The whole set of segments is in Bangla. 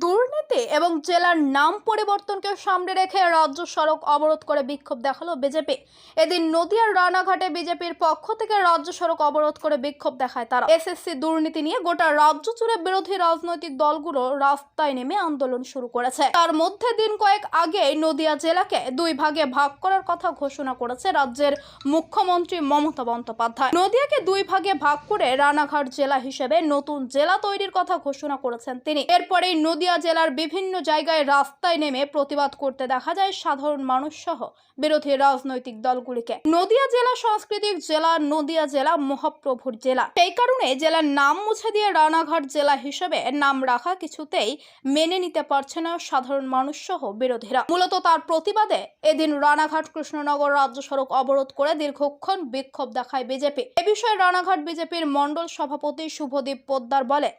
দুর্নীতি এবং জেলার নাম পরিবর্তনকে সামনে রেখে রাজ্য সড়ক অবরোধ করে বিক্ষোভ দেখাল বিজেপি। এদিন নদিয়ার রানাঘাটে বিজেপির পক্ষ থেকে রাজ্য সড়ক অবরোধ করে বিক্ষোভ দেখায় তারা। এসএসসি দুর্নীতি নিয়ে গোটা রাজ্য জুড়ে বিরোধী রাজনৈতিক দলগুলো রাস্তায় নেমে আন্দোলন শুরু করেছে। তার মধ্যে দিন কয়েক আগে নদিয়া জেলাকে দুই ভাগে ভাগ করার কথা ঘোষণা করেছে রাজ্যের মুখ্যমন্ত্রী মমতা বন্দ্যোপাধ্যায়। নদিয়াকে দুই ভাগে ভাগ করে রানাঘাট জেলা হিসেবে নতুন জেলা তৈরির কথা ঘোষণা করেছেন তিনি। এরপরেই নদিয়া জেলার বিভিন্ন জায়গায় রাস্তায় নেমে প্রতিবাদ করতে দেখা যায় সাধারণ মানুষ সহ বিরোধী রাজনৈতিক দলগুলিকে। নদিয়া জেলা সাংস্কৃতিক জেলা, নদিয়া জেলা মহাপ্রভুর জেলা। সেই কারণে জেলার নাম মুছে দিয়ে রানাঘাট জেলা হিসেবে নাম রাখা কিছুতেই মেনে নিতে পারছে না সাধারণ মানুষ সহ বিরোধীরা। মূলত তার প্রতিবাদে এদিন রানাঘাট কৃষ্ণনগর রাজ্য সড়ক অবরোধ করে দীর্ঘক্ষণ বিক্ষোভ দেখায় বিজেপি। এ বিষয়ে রানাঘাট বিজেপির মণ্ডল সভাপতি শুভদীপ পোদ্দার বলে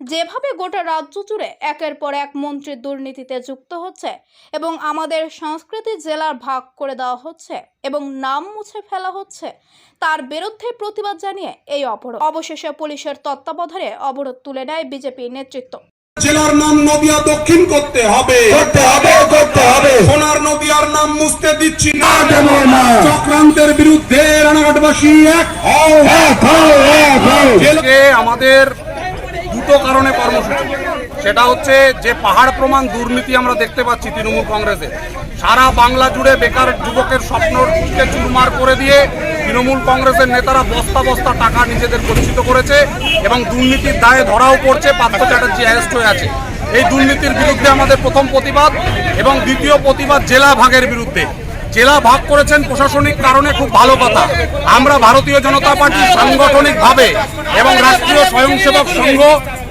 যেভাবে গোটা রাজ্য জুড়ে একের পর এক মন্ত্রী দুর্নীতিতে যুক্ত হচ্ছে এবং আমাদের সংস্কৃতি জেলার ভাগ করে দেওয়া হচ্ছে এবং নাম মুছে ফেলা হচ্ছে। তার বিরুদ্ধে প্রতিবাদ জানিয়ে এই অবরোধ অবশেষে পুলিশের তত্ত্বাবধানে অবরোধ তুলে নেয় বিজেপির নেতৃত্ব। জেলার নাম নদিয়া দক্ষিণ করতে হবে। করতে হবে করতে হবে। সোনার নদিয়ার নাম মুছতে দিচ্ছি না। দেব না। চক্রান্তের বিরুদ্ধে রানাঘাটবাসী এক হও। এক হও, এক হও। আমাদের দুটো কারণে কর্মসূচি। সেটা হচ্ছে যে পাহাড় প্রমাণ দুর্নীতি আমরা দেখতে পাচ্ছি তৃণমূল কংগ্রেসে। সারা বাংলা জুড়ে বেকার যুবকের স্বপ্নকে চুরমার করে দিয়ে তৃণমূল কংগ্রেসের নেতারা বস্তা বস্তা টাকা নিজেদের গচ্ছিত করেছে এবং দুর্নীতির দায়ে ধরাও পড়ছে পার্থ চ্যাটার্জি অ্যারেস্ট হয়ে আছে। এই দুর্নীতির বিরুদ্ধে আমাদের প্রথম প্রতিবাদ এবং দ্বিতীয় প্রতিবাদ জেলা ভাগের বিরুদ্ধে। জেলা ভাগ করেছেন প্রশাসনিক কারণে খুব ভালো কথা। আমরা ভারতীয় জনতা পার্টি সাংগঠনিকভাবে এবং রাষ্ট্রীয় স্বয়ংসেবক সংঘ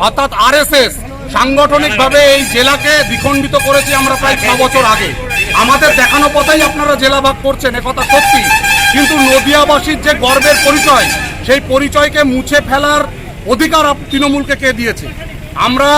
অর্থাৎ আরএসএস সাংগঠনিকভাবে এই জেলাকে দ্বিখণ্ডিত করেছি আমরা প্রায় ছ বছর আগে। আমাদের দেখানো পথেই আপনারা জেলা ভাগ করছেন একথা সত্যি। কিন্তু নদিয়াবাসীর যে গর্বের পরিচয়, সেই পরিচয়কে মুছে ফেলার অধিকার তৃণমূলকে কে দিয়েছে? আমরা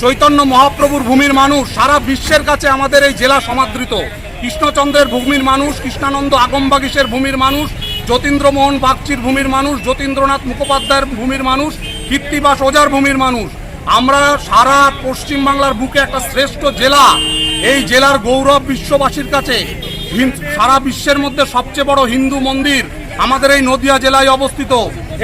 চৈতন্য মহাপ্রভুর ভূমির মানুষ, সারা বিশ্বের কাছে আমাদের এই জেলা সমাদৃত। কৃষ্ণচন্দ্রের ভূমির মানুষ, কৃষ্ণানন্দ আগমবাগিসের ভূমির মানুষ, যতীন্দ্রমোহন বাগচির ভূমির মানুষ, যতীন্দ্রনাথ মুখোপাধ্যায়ের ভূমির মানুষ, কীর্তিবাস ওজার ভূমির মানুষ। আমরা সারা পশ্চিমবাংলার বুকে একটা শ্রেষ্ঠ জেলা। এই জেলার গৌরব বিশ্ববাসীর কাছে সারা বিশ্বের মধ্যে সবচেয়ে বড় হিন্দু মন্দির আমাদের এই নদিয়া জেলায় অবস্থিত।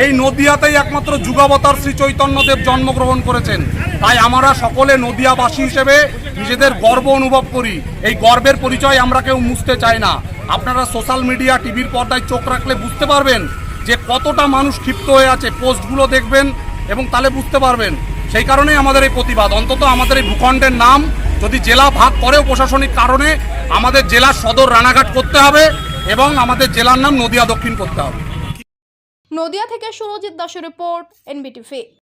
এই নদিয়াতেই একমাত্র যুগাবতার শ্রী চৈতন্যদেব জন্মগ্রহণ করেছেন। তাই আমরা সকলে নদিয়াবাসী হিসেবে নিজেদের গর্ব অনুভব করি। এই গর্বের পরিচয় আমরা কেউ মুছতে চাই না। আপনারা সোশ্যাল মিডিয়া, টিভির পর্দায় চোখ রাখলে বুঝতে পারবেন যে কতটা মানুষ ক্ষিপ্ত হয়ে আছে। পোস্টগুলো দেখবেন এবং তাহলে বুঝতে পারবেন সেই কারণে আমাদের এই প্রতিবাদ। অন্তত আমাদের এই ভূখণ্ডের নাম যদি জেলা ভাগ করেও প্রশাসনিক কারণে আমাদের জেলার সদর রানাঘাট করতে হবে এবং আমাদের জেলার নাম নদিয়া দক্ষিণ করতে হবে। নদিয়া থেকে সুরজিৎ দাসের রিপোর্ট, এনবিটিভি।